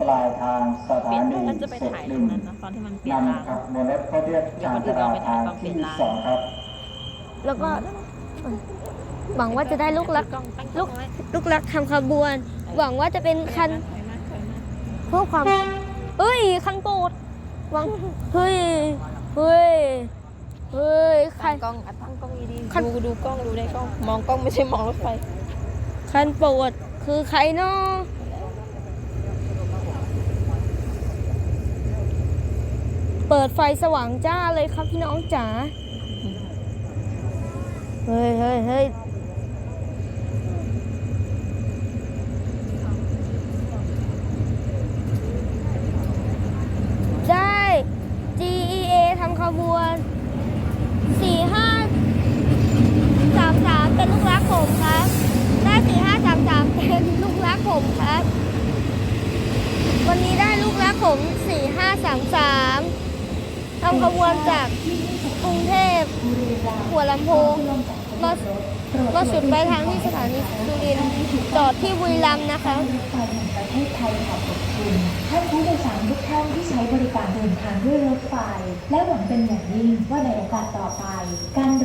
ปลายทางสเปลี่ถายนนีมันจะไปเสร็จถ่ายตดิรงนนั้นนะตอนที่มันเปลี่ยนรางนำขบวนรถเข้าเรียกชานชาลาทางที่สองครับ แล้วก็หวังว่าจะได้ลูกรักกล้องตั้งกลูล้อกงไว้ลูกรักทำขบวน หวังว่าจะเป็นคันถอยมาถอยมาเพื่อความเฮ้ยคันโปรดหวังเฮ้ยเฮ้ยเฮ้ยคัตั้นงกล้องอะตั้งกล้องดีคันๆดูดูกล้องดูได้กล้องมองกล้องไม่ใช่มองรถไฟคันโปรดคือใครเนาะ ปิดไฟสว่างจ้าเลยครับพี่น้องจ๋า เฮ้ยเฮ้ยเฮ้ยได้ GEA ทำขบวน4 5 3 3เป็นลูกรักผมครับ ได้4 5 3 3เป็นลูกรักผมครับ วันนี้ได้ลูกรักผม4 5 3 3ทำขบวนจากกรุงเทพหัวลำโพงมามาสุดไปทางที่สถานีสุรินทร์จอดที่บุรีรัมย์นะคะรถไฟแห่งประเทศไทยขอบคุณท่านผู้โดยสารทุกท่านที่ใช้บริการเดินทางด้วยรถไฟ และหวังเป็นอย่างยิ่งว่าในโอกาสต่อไปการ